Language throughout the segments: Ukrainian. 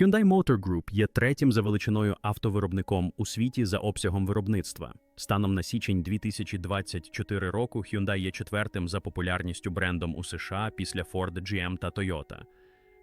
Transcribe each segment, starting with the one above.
Hyundai Motor Group є третім за величиною автовиробником у світі за обсягом виробництва. Станом на січень 2024 року Hyundai є четвертим за популярністю брендом у США після Ford, GM та Toyota.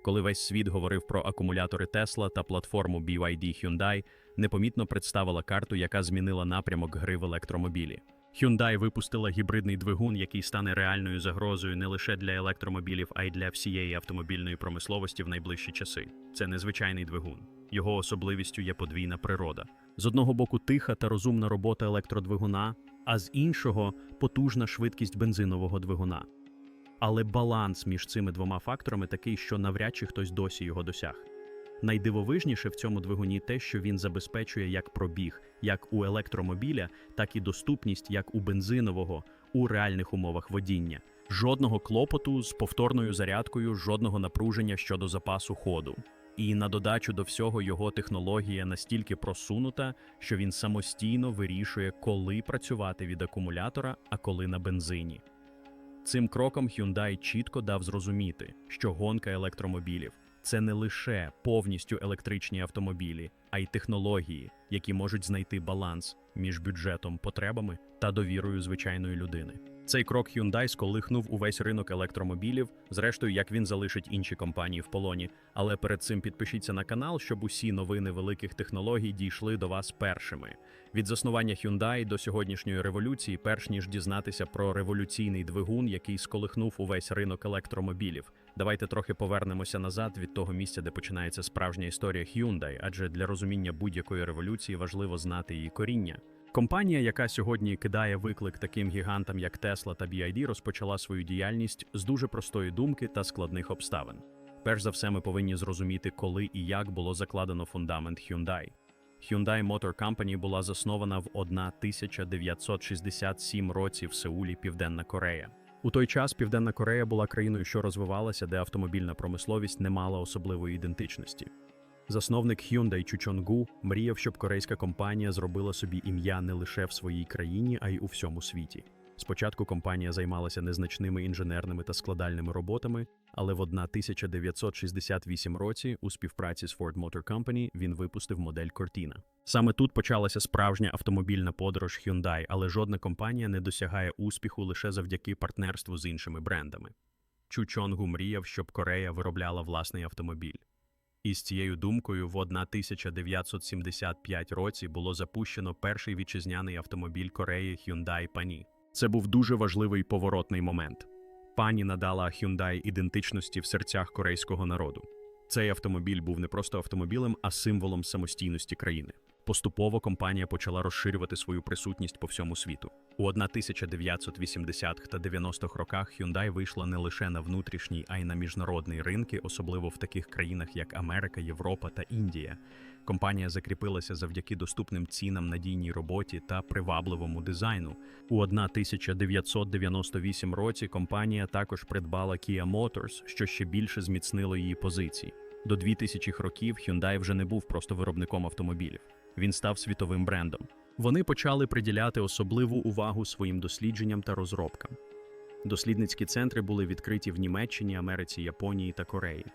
Коли весь світ говорив про акумулятори Tesla та платформу BYD Hyundai, непомітно представила карту, яка змінила напрямок гри в електромобілі. Hyundai випустила гібридний двигун, який стане реальною загрозою не лише для електромобілів, а й для всієї автомобільної промисловості в найближчі часи. Це незвичайний двигун. Його особливістю є подвійна природа. З одного боку, тиха та розумна робота електродвигуна, а з іншого потужна швидкість бензинового двигуна. Але баланс між цими двома факторами такий, що навряд чи хтось досі його досяг. Найдивовижніше в цьому двигуні те, що він забезпечує як пробіг, як у електромобіля, так і доступність як у бензинового у реальних умовах водіння. Жодного клопоту з повторною зарядкою, жодного напруження щодо запасу ходу. І на додачу до всього його технологія настільки просунута, що він самостійно вирішує, коли працювати від акумулятора, а коли на бензині. Цим кроком Hyundai чітко дав зрозуміти, що гонка електромобілів це не лише повністю електричні автомобілі, а й технології, які можуть знайти баланс між бюджетом, потребами та довірою звичайної людини. Цей крок Hyundai сколихнув увесь ринок електромобілів, зрештою, як він залишить інші компанії в полоні. Але перед цим підпишіться на канал, щоб усі новини великих технологій дійшли до вас першими. Від заснування Hyundai до сьогоднішньої революції, перш ніж дізнатися про революційний двигун, який сколихнув увесь ринок електромобілів. Давайте трохи повернемося назад від того місця, де починається справжня історія Hyundai, адже для розуміння будь-якої революції важливо знати її коріння. Компанія, яка сьогодні кидає виклик таким гігантам, як Tesla та BYD, розпочала свою діяльність з дуже простої думки та складних обставин. Перш за все, ми повинні зрозуміти, коли і як було закладено фундамент Hyundai. Hyundai Motor Company була заснована в 1967 році в Сеулі, Південна Корея. У той час Південна Корея була країною, що розвивалася, де автомобільна промисловість не мала особливої ідентичності. Засновник Hyundai Чучонгу мріяв, щоб корейська компанія зробила собі ім'я не лише в своїй країні, а й у всьому світі. Спочатку компанія займалася незначними інженерними та складальними роботами, але в 1968 році у співпраці з Ford Motor Company він випустив модель Cortina. Саме тут почалася справжня автомобільна подорож Hyundai, але жодна компанія не досягає успіху лише завдяки партнерству з іншими брендами. Чу Чонгу мріяв, щоб Корея виробляла власний автомобіль. І з цією думкою в 1975 році було запущено перший вітчизняний автомобіль Кореї Hyundai Пані. Це був дуже важливий поворотний момент. Пані надала Hyundai ідентичності в серцях корейського народу. Цей автомобіль був не просто автомобілем, а символом самостійності країни. Поступово компанія почала розширювати свою присутність по всьому світу. У 1980-х та 90-х роках Hyundai вийшла не лише на внутрішній, а й на міжнародний ринки, особливо в таких країнах, як Америка, Європа та Індія. Компанія закріпилася завдяки доступним цінам, надійній роботі та привабливому дизайну. У 1998 році компанія також придбала Kia Motors, що ще більше зміцнило її позиції. До 2000-х років Hyundai вже не був просто виробником автомобілів. Він став світовим брендом. Вони почали приділяти особливу увагу своїм дослідженням та розробкам. Дослідницькі центри були відкриті в Німеччині, Америці, Японії та Кореї.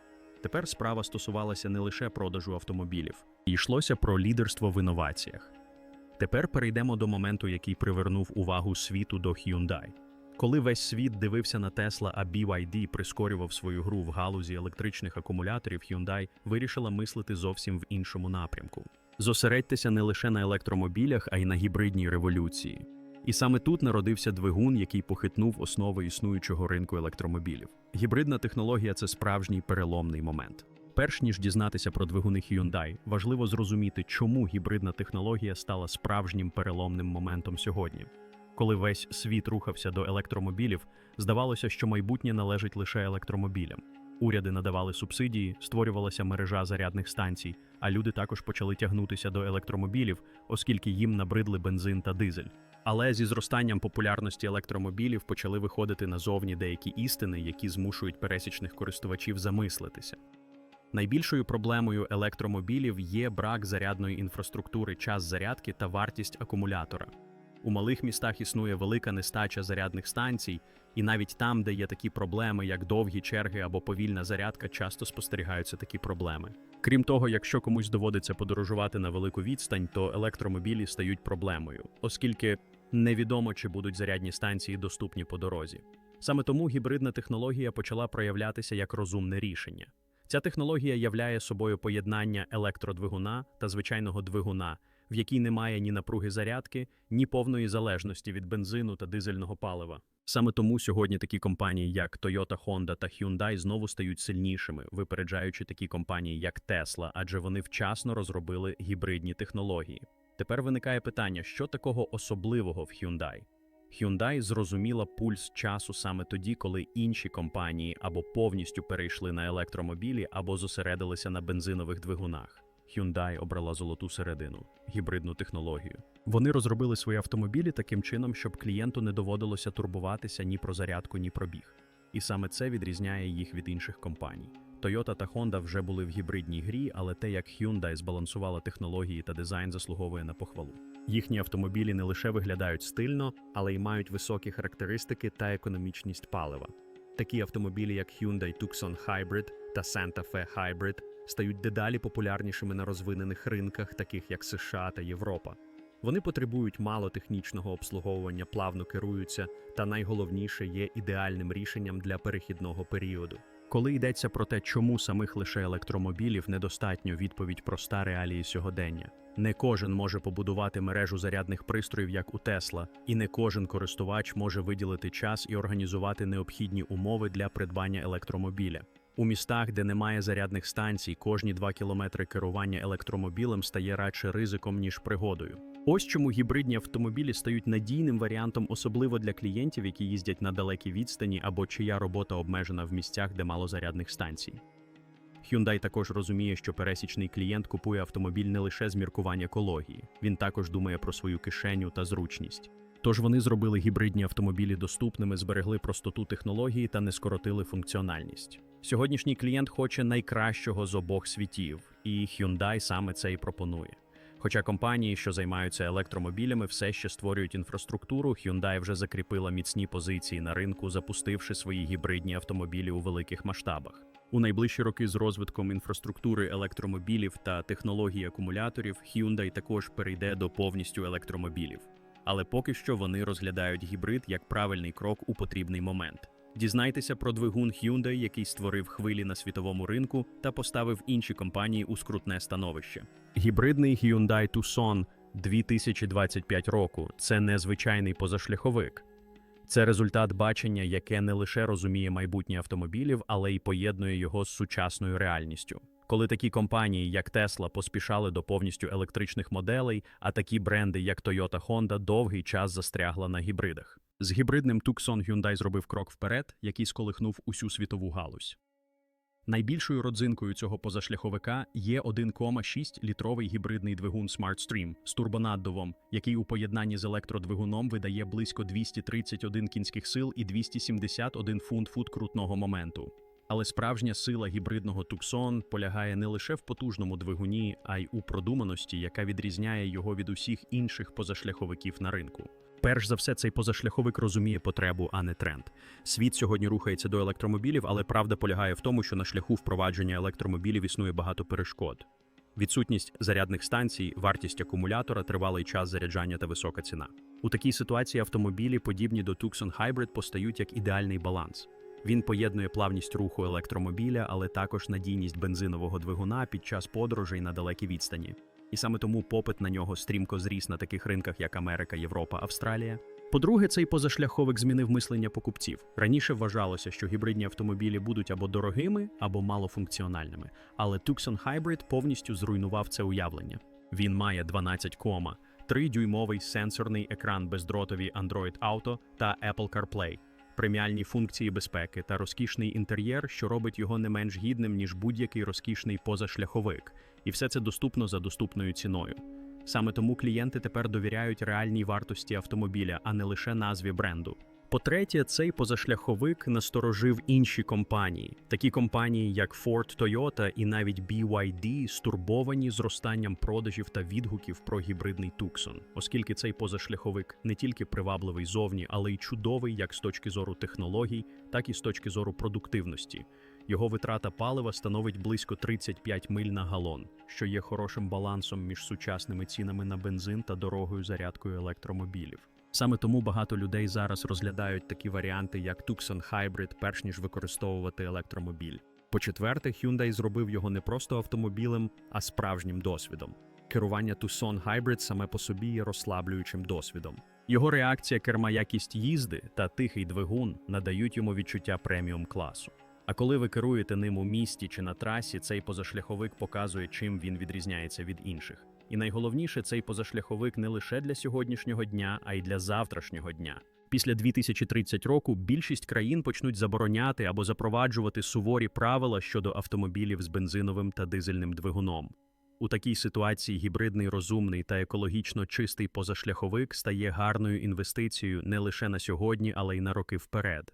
Тепер справа стосувалася не лише продажу автомобілів, йшлося про лідерство в інноваціях. Тепер перейдемо до моменту, який привернув увагу світу до Hyundai. Коли весь світ дивився на Tesla, а BYD прискорював свою гру в галузі електричних акумуляторів, Hyundai вирішила мислити зовсім в іншому напрямку. Зосередьтеся не лише на електромобілях, а й на гібридній революції. І саме тут народився двигун, який похитнув основи існуючого ринку електромобілів. Гібридна технологія це справжній переломний момент. Перш ніж дізнатися про двигуни Hyundai, важливо зрозуміти, чому гібридна технологія стала справжнім переломним моментом сьогодні. Коли весь світ рухався до електромобілів, здавалося, що майбутнє належить лише електромобілям. Уряди надавали субсидії, створювалася мережа зарядних станцій, а люди також почали тягнутися до електромобілів, оскільки їм набридли бензин та дизель. Але зі зростанням популярності електромобілів почали виходити назовні деякі істини, які змушують пересічних користувачів замислитися. Найбільшою проблемою електромобілів є брак зарядної інфраструктури, час зарядки та вартість акумулятора. У малих містах існує велика нестача зарядних станцій, і навіть там, де є такі проблеми, як довгі черги або повільна зарядка, часто спостерігаються такі проблеми. Крім того, якщо комусь доводиться подорожувати на велику відстань, то електромобілі стають проблемою, оскільки невідомо, чи будуть зарядні станції доступні по дорозі. Саме тому гібридна технологія почала проявлятися як розумне рішення. Ця технологія являє собою поєднання електродвигуна та звичайного двигуна, в якій немає ні напруги зарядки, ні повної залежності від бензину та дизельного палива. Саме тому сьогодні такі компанії, як Toyota, Honda та Hyundai, знову стають сильнішими, випереджаючи такі компанії, як Tesla, адже вони вчасно розробили гібридні технології. Тепер виникає питання, що такого особливого в Hyundai? Hyundai зрозуміла пульс часу саме тоді, коли інші компанії або повністю перейшли на електромобілі, або зосередилися на бензинових двигунах. Hyundai обрала золоту середину гібридну технологію. Вони розробили свої автомобілі таким чином, щоб клієнту не доводилося турбуватися ні про зарядку, ні про біг. І саме це відрізняє їх від інших компаній. Toyota та Honda вже були в гібридній грі, але те, як Hyundai збалансувала технології та дизайн, заслуговує на похвалу. Їхні автомобілі не лише виглядають стильно, але й мають високі характеристики та економічність палива. Такі автомобілі, як Hyundai Tucson Hybrid та Santa Fe Hybrid, стають дедалі популярнішими на розвинених ринках, таких як США та Європа. Вони потребують мало технічного обслуговування, плавно керуються, та найголовніше є ідеальним рішенням для перехідного періоду. Коли йдеться про те, чому самих лише електромобілів недостатньо, відповідь проста реалії сьогодення. Не кожен може побудувати мережу зарядних пристроїв, як у Тесла, і не кожен користувач може виділити час і організувати необхідні умови для придбання електромобіля. У містах, де немає зарядних станцій, кожні 2 кілометри керування електромобілем стає радше ризиком, ніж пригодою. Ось чому гібридні автомобілі стають надійним варіантом, особливо для клієнтів, які їздять на далекій відстані або чия робота обмежена в місцях, де мало зарядних станцій. Hyundai також розуміє, що пересічний клієнт купує автомобіль не лише з міркування екології, він також думає про свою кишеню та зручність. Тож вони зробили гібридні автомобілі доступними, зберегли простоту технології та не скоротили функціональність. Сьогоднішній клієнт хоче найкращого з обох світів, і Hyundai саме це і пропонує. Хоча компанії, що займаються електромобілями, все ще створюють інфраструктуру, Hyundai вже закріпила міцні позиції на ринку, запустивши свої гібридні автомобілі у великих масштабах. У найближчі роки з розвитком інфраструктури електромобілів та технологій акумуляторів Hyundai також перейде до повністю електромобілів. Але поки що вони розглядають гібрид як правильний крок у потрібний момент. Дізнайтеся про двигун Hyundai, який створив хвилі на світовому ринку та поставив інші компанії у скрутне становище. Гібридний Hyundai Tucson 2025 року це незвичайний позашляховик. Це результат бачення, яке не лише розуміє майбутнє автомобілів, але й поєднує його з сучасною реальністю. Коли такі компанії, як Tesla, поспішали до повністю електричних моделей, а такі бренди, як Toyota Honda, довгий час застрягла на гібридах. З гібридним Tucson Hyundai зробив крок вперед, який сколихнув усю світову галузь. Найбільшою родзинкою цього позашляховика є 1,6-літровий гібридний двигун SmartStream з турбонаддувом, який у поєднанні з електродвигуном видає близько 231 кінських сил і 271 фунт-фут крутного моменту. Але справжня сила гібридного Tucson полягає не лише в потужному двигуні, а й у продуманості, яка відрізняє його від усіх інших позашляховиків на ринку. Перш за все, цей позашляховик розуміє потребу, а не тренд. Світ сьогодні рухається до електромобілів, але правда полягає в тому, що на шляху впровадження електромобілів існує багато перешкод. Відсутність зарядних станцій, вартість акумулятора, тривалий час заряджання та висока ціна. У такій ситуації автомобілі, подібні до Tucson Hybrid, постають як ідеальний баланс. Він поєднує плавність руху електромобіля, але також надійність бензинового двигуна під час подорожей на далекій відстані. І саме тому попит на нього стрімко зріс на таких ринках, як Америка, Європа, Австралія. По-друге, цей позашляховик змінив мислення покупців. Раніше вважалося, що гібридні автомобілі будуть або дорогими, або малофункціональними. Але Tucson Hybrid повністю зруйнував це уявлення. Він має 12 кома, 3-дюймовий сенсорний екран бездротові Android Auto та Apple CarPlay, преміальні функції безпеки та розкішний інтер'єр, що робить його не менш гідним, ніж будь-який розкішний позашляховик. І все це доступно за доступною ціною. Саме тому клієнти тепер довіряють реальній вартості автомобіля, а не лише назві бренду. По-третє, цей позашляховик насторожив інші компанії, такі компанії, як Ford, Toyota і навіть BYD, стурбовані зростанням продажів та відгуків про гібридний Tucson, оскільки цей позашляховик не тільки привабливий зовні, але й чудовий як з точки зору технологій, так і з точки зору продуктивності. Його витрата палива становить близько 35 миль на галон, що є хорошим балансом між сучасними цінами на бензин та дорогою зарядкою електромобілів. Саме тому багато людей зараз розглядають такі варіанти, як Tucson Hybrid, перш ніж використовувати електромобіль. По-четверте, Hyundai зробив його не просто автомобілем, а справжнім досвідом. Керування Tucson Hybrid саме по собі є розслаблюючим досвідом. Його реакція керма якість їзди та тихий двигун надають йому відчуття преміум класу. А коли ви керуєте ним у місті чи на трасі, цей позашляховик показує, чим він відрізняється від інших. І найголовніше, цей позашляховик не лише для сьогоднішнього дня, а й для завтрашнього дня. Після 2030 року більшість країн почнуть забороняти або запроваджувати суворі правила щодо автомобілів з бензиновим та дизельним двигуном. У такій ситуації гібридний розумний та екологічно чистий позашляховик стає гарною інвестицією не лише на сьогодні, але й на роки вперед.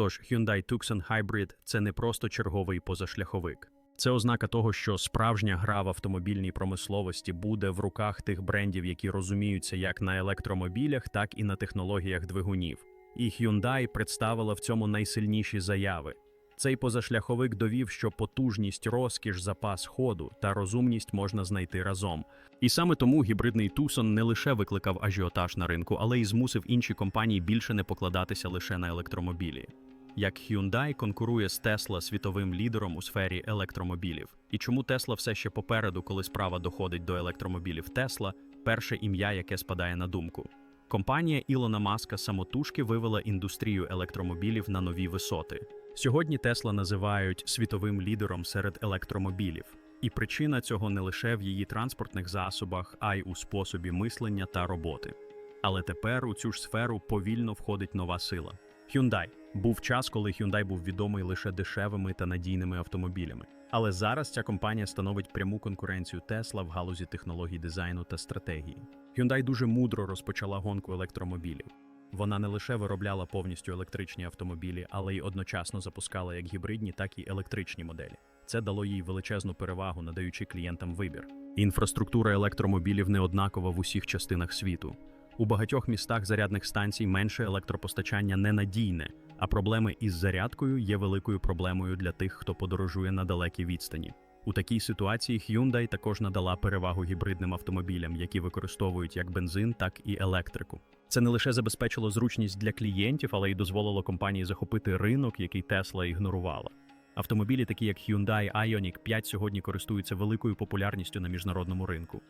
Тож Hyundai Tucson Hybrid – це не просто черговий позашляховик. Це ознака того, що справжня гра в автомобільній промисловості буде в руках тих брендів, які розуміються як на електромобілях, так і на технологіях двигунів. І Hyundai представила в цьому найсильніші заяви. Цей позашляховик довів, що потужність, розкіш, запас ходу та розумність можна знайти разом. І саме тому гібридний Tucson не лише викликав ажіотаж на ринку, але й змусив інші компанії більше не покладатися лише на електромобілі. Як Hyundai конкурує з Tesla світовим лідером у сфері електромобілів, і чому Tesla все ще попереду, коли справа доходить до електромобілів Tesla – перше ім'я, яке спадає на думку. Компанія Ілона Маска самотужки вивела індустрію електромобілів на нові висоти. Сьогодні Тесла називають світовим лідером серед електромобілів, і причина цього не лише в її транспортних засобах, а й у способі мислення та роботи. Але тепер у цю ж сферу повільно входить нова сила. Hyundai. Був час, коли Hyundai був відомий лише дешевими та надійними автомобілями. Але зараз ця компанія становить пряму конкуренцію Tesla в галузі технологій дизайну та стратегії. Hyundai дуже мудро розпочала гонку електромобілів. Вона не лише виробляла повністю електричні автомобілі, але й одночасно запускала як гібридні, так і електричні моделі. Це дало їй величезну перевагу, надаючи клієнтам вибір. Інфраструктура електромобілів не однакова в усіх частинах світу. У багатьох містах зарядних станцій менше електропостачання ненадійне, а проблеми із зарядкою є великою проблемою для тих, хто подорожує на далекій відстані. У такій ситуації Hyundai також надала перевагу гібридним автомобілям, які використовують як бензин, так і електрику. Це не лише забезпечило зручність для клієнтів, але й дозволило компанії захопити ринок, який Tesla ігнорувала. Автомобілі, такі як Hyundai Ioniq 5, сьогодні користуються великою популярністю на міжнародному ринку.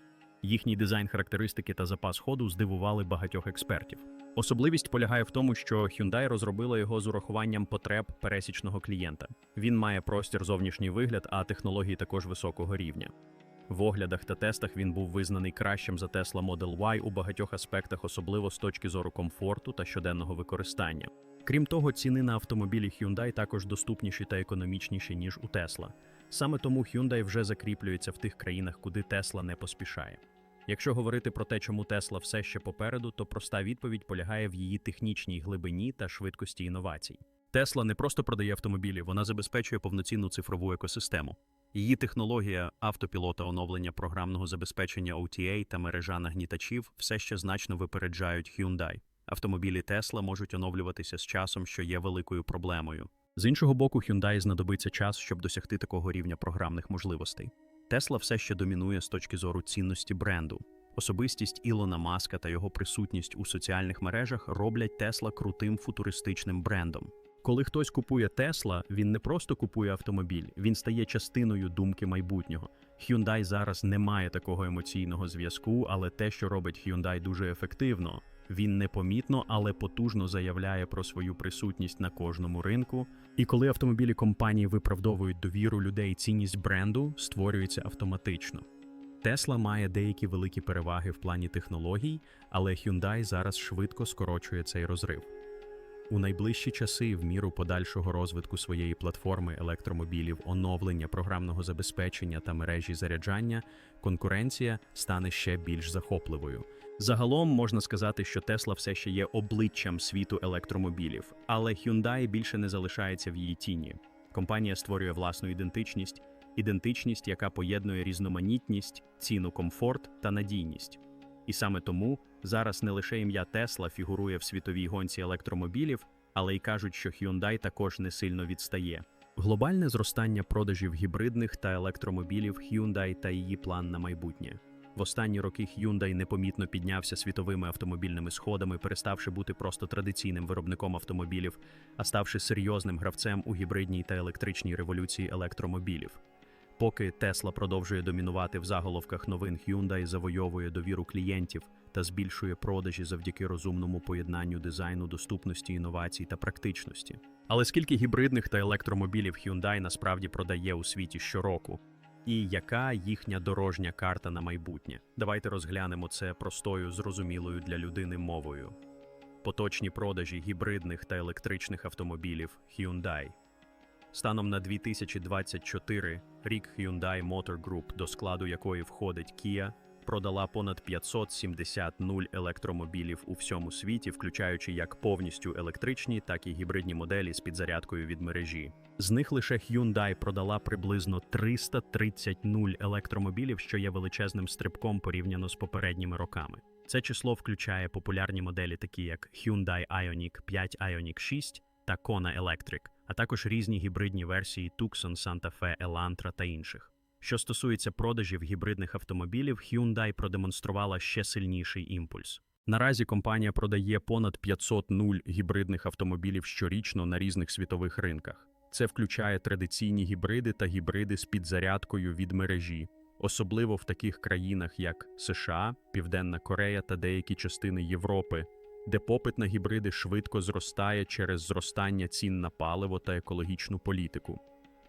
Їхній дизайн, характеристики та запас ходу здивували багатьох експертів. Особливість полягає в тому, що Hyundai розробила його з урахуванням потреб пересічного клієнта. Він має простір зовнішній вигляд, а технології також високого рівня. В оглядах та тестах він був визнаний кращим за Tesla Model Y у багатьох аспектах, особливо з точки зору комфорту та щоденного використання. Крім того, ціни на автомобілі Hyundai також доступніші та економічніші, ніж у Tesla. Саме тому Hyundai вже закріплюється в тих країнах, куди Tesla не поспішає. Якщо говорити про те, чому Tesla все ще попереду, то проста відповідь полягає в її технічній глибині та швидкості інновацій. Tesla не просто продає автомобілі, вона забезпечує повноцінну цифрову екосистему. Її технологія автопілота оновлення програмного забезпечення OTA та мережа нагнітачів все ще значно випереджають Hyundai. Автомобілі Tesla можуть оновлюватися з часом, що є великою проблемою. З іншого боку, Hyundai знадобиться час, щоб досягти такого рівня програмних можливостей. Tesla все ще домінує з точки зору цінності бренду. Особистість Ілона Маска та його присутність у соціальних мережах роблять Tesla крутим футуристичним брендом. Коли хтось купує Tesla, він не просто купує автомобіль, він стає частиною думки майбутнього. Hyundai зараз не має такого емоційного зв'язку, але те, що робить Hyundai дуже ефективно, він непомітно, але потужно заявляє про свою присутність на кожному ринку. І коли автомобілі компанії виправдовують довіру людей, цінність бренду створюється автоматично. Tesla має деякі великі переваги в плані технологій, але Hyundai зараз швидко скорочує цей розрив. У найближчі часи, в міру подальшого розвитку своєї платформи електромобілів, оновлення програмного забезпечення та мережі заряджання, конкуренція стане ще більш захопливою. Загалом можна сказати, що Tesla все ще є обличчям світу електромобілів, але Hyundai більше не залишається в її тіні. Компанія створює власну ідентичність, ідентичність, яка поєднує різноманітність, ціну, комфорт та надійність. І саме тому зараз не лише ім'я Тесла фігурує в світовій гонці електромобілів, але й кажуть, що Hyundai також не сильно відстає. Глобальне зростання продажів гібридних та електромобілів Hyundai та її план на майбутнє. В останні роки Hyundai непомітно піднявся світовими автомобільними сходами, переставши бути просто традиційним виробником автомобілів, а ставши серйозним гравцем у гібридній та електричній революції електромобілів. Поки Tesla продовжує домінувати в заголовках новин, Hyundai завойовує довіру клієнтів та збільшує продажі завдяки розумному поєднанню дизайну, доступності, інновацій та практичності. Але скільки гібридних та електромобілів Hyundai насправді продає у світі щороку? І яка їхня дорожня карта на майбутнє? Давайте розглянемо це простою, зрозумілою для людини мовою. Поточні продажі гібридних та електричних автомобілів Hyundai. Станом на 2024 рік Hyundai Motor Group, до складу якої входить Kia, продала понад 570 нуль електромобілів у всьому світі, включаючи як повністю електричні, так і гібридні моделі з підзарядкою від мережі. З них лише Hyundai продала приблизно 330 нуль електромобілів, що є величезним стрибком порівняно з попередніми роками. Це число включає популярні моделі, такі як Hyundai Ioniq 5 Ioniq 6 та Kona Electric, а також різні гібридні версії Tucson, Santa Fe, Elantra та інших. Що стосується продажів гібридних автомобілів, Hyundai продемонструвала ще сильніший імпульс. Наразі компанія продає понад 500 нуль гібридних автомобілів щорічно на різних світових ринках. Це включає традиційні гібриди та гібриди з підзарядкою від мережі, особливо в таких країнах, як США, Південна Корея та деякі частини Європи, де попит на гібриди швидко зростає через зростання цін на паливо та екологічну політику.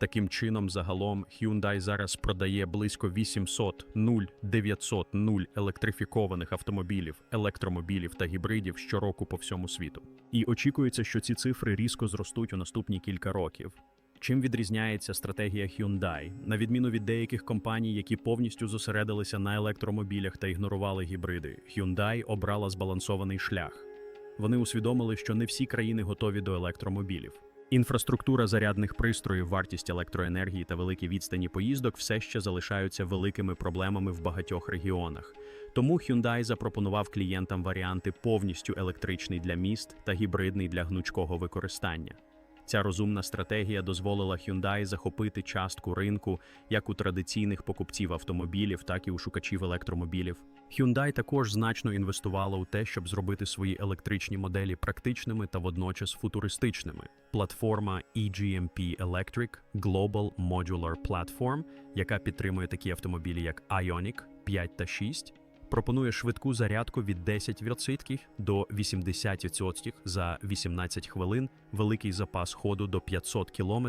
Таким чином, загалом Hyundai зараз продає близько 800 0 900 0 електрифікованих автомобілів, електромобілів та гібридів щороку по всьому світу. І очікується, що ці цифри різко зростуть у наступні кілька років. Чим відрізняється стратегія Hyundai? На відміну від деяких компаній, які повністю зосередилися на електромобілях та ігнорували гібриди, Hyundai обрала збалансований шлях. Вони усвідомили, що не всі країни готові до електромобілів. Інфраструктура зарядних пристроїв, вартість електроенергії та великі відстані поїздок все ще залишаються великими проблемами в багатьох регіонах. Тому Hyundai запропонував клієнтам варіанти повністю електричний для міст та гібридний для гнучкого використання. Ця розумна стратегія дозволила Hyundai захопити частку ринку як у традиційних покупців автомобілів, так і у шукачів електромобілів. Hyundai також значно інвестувала у те, щоб зробити свої електричні моделі практичними та водночас футуристичними. Платформа EGMP Electric Global Modular Platform, яка підтримує такі автомобілі, як Ioniq 5 та 6, пропонує швидку зарядку від 10% до 80% за 18 хвилин, великий запас ходу до 500 км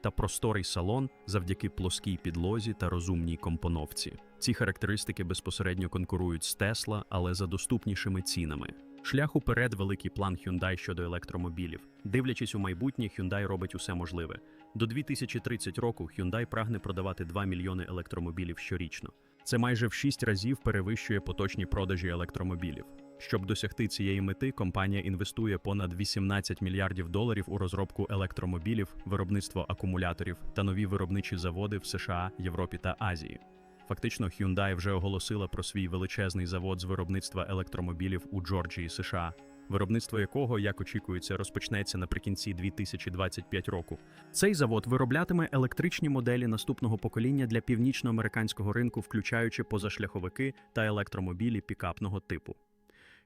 та просторий салон завдяки плоскій підлозі та розумній компоновці. Ці характеристики безпосередньо конкурують з Tesla, але за доступнішими цінами. Шлях уперед великий план Hyundai щодо електромобілів. Дивлячись у майбутнє, Hyundai робить усе можливе. До 2030 року Hyundai прагне продавати 2 мільйони електромобілів щорічно. Це майже в 6 разів перевищує поточні продажі електромобілів. Щоб досягти цієї мети, компанія інвестує понад 18 мільярдів доларів у розробку електромобілів, виробництво акумуляторів та нові виробничі заводи в США, Європі та Азії. Фактично, Hyundai вже оголосила про свій величезний завод з виробництва електромобілів у Джорджії, США, виробництво якого, як очікується, розпочнеться наприкінці 2025 року. Цей завод вироблятиме електричні моделі наступного покоління для північноамериканського ринку, включаючи позашляховики та електромобілі пікапного типу.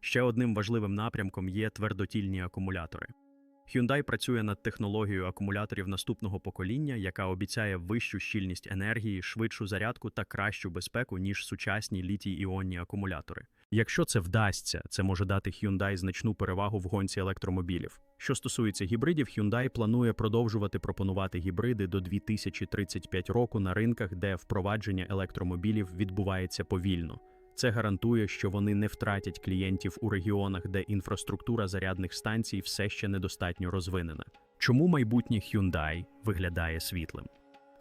Ще одним важливим напрямком є твердотільні акумулятори. Hyundai працює над технологією акумуляторів наступного покоління, яка обіцяє вищу щільність енергії, швидшу зарядку та кращу безпеку, ніж сучасні літій-іонні акумулятори. Якщо це вдасться, це може дати Hyundai значну перевагу в гонці електромобілів. Що стосується гібридів, Hyundai планує продовжувати пропонувати гібриди до 2035 року на ринках, де впровадження електромобілів відбувається повільно. Це гарантує, що вони не втратять клієнтів у регіонах, де інфраструктура зарядних станцій все ще недостатньо розвинена. Чому майбутнє Hyundai виглядає світлим?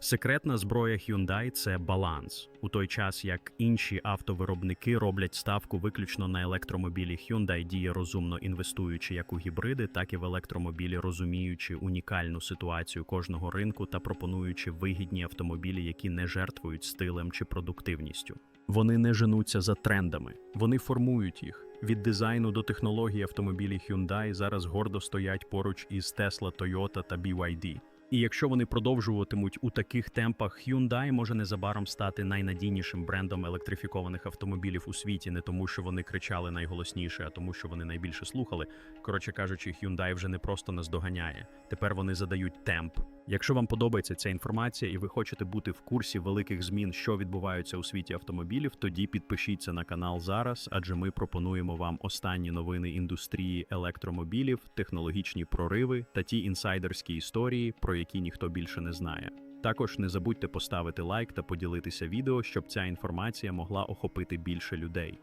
Секретна зброя Hyundai – це баланс. У той час, як інші автовиробники роблять ставку виключно на електромобілі, Hyundai діє розумно інвестуючи як у гібриди, так і в електромобілі, розуміючи унікальну ситуацію кожного ринку та пропонуючи вигідні автомобілі, які не жертвують стилем чи продуктивністю. Вони не женуться за трендами, вони формують їх. Від дизайну до технології автомобілі Hyundai зараз гордо стоять поруч із Tesla, Toyota та BYD. І якщо вони продовжуватимуть у таких темпах, Hyundai може незабаром стати найнадійнішим брендом електрифікованих автомобілів у світі, не тому, що вони кричали найголосніше, а тому, що вони найбільше слухали. Коротше кажучи, Hyundai вже не просто наздоганяє. Тепер вони задають темп. Якщо вам подобається ця інформація і ви хочете бути в курсі великих змін, що відбуваються у світі автомобілів, тоді підпишіться на канал зараз, адже ми пропонуємо вам останні новини індустрії електромобілів, технологічні прориви та ті інсайдерські історії, про які ніхто більше не знає. Також не забудьте поставити лайк та поділитися відео, щоб ця інформація могла охопити більше людей.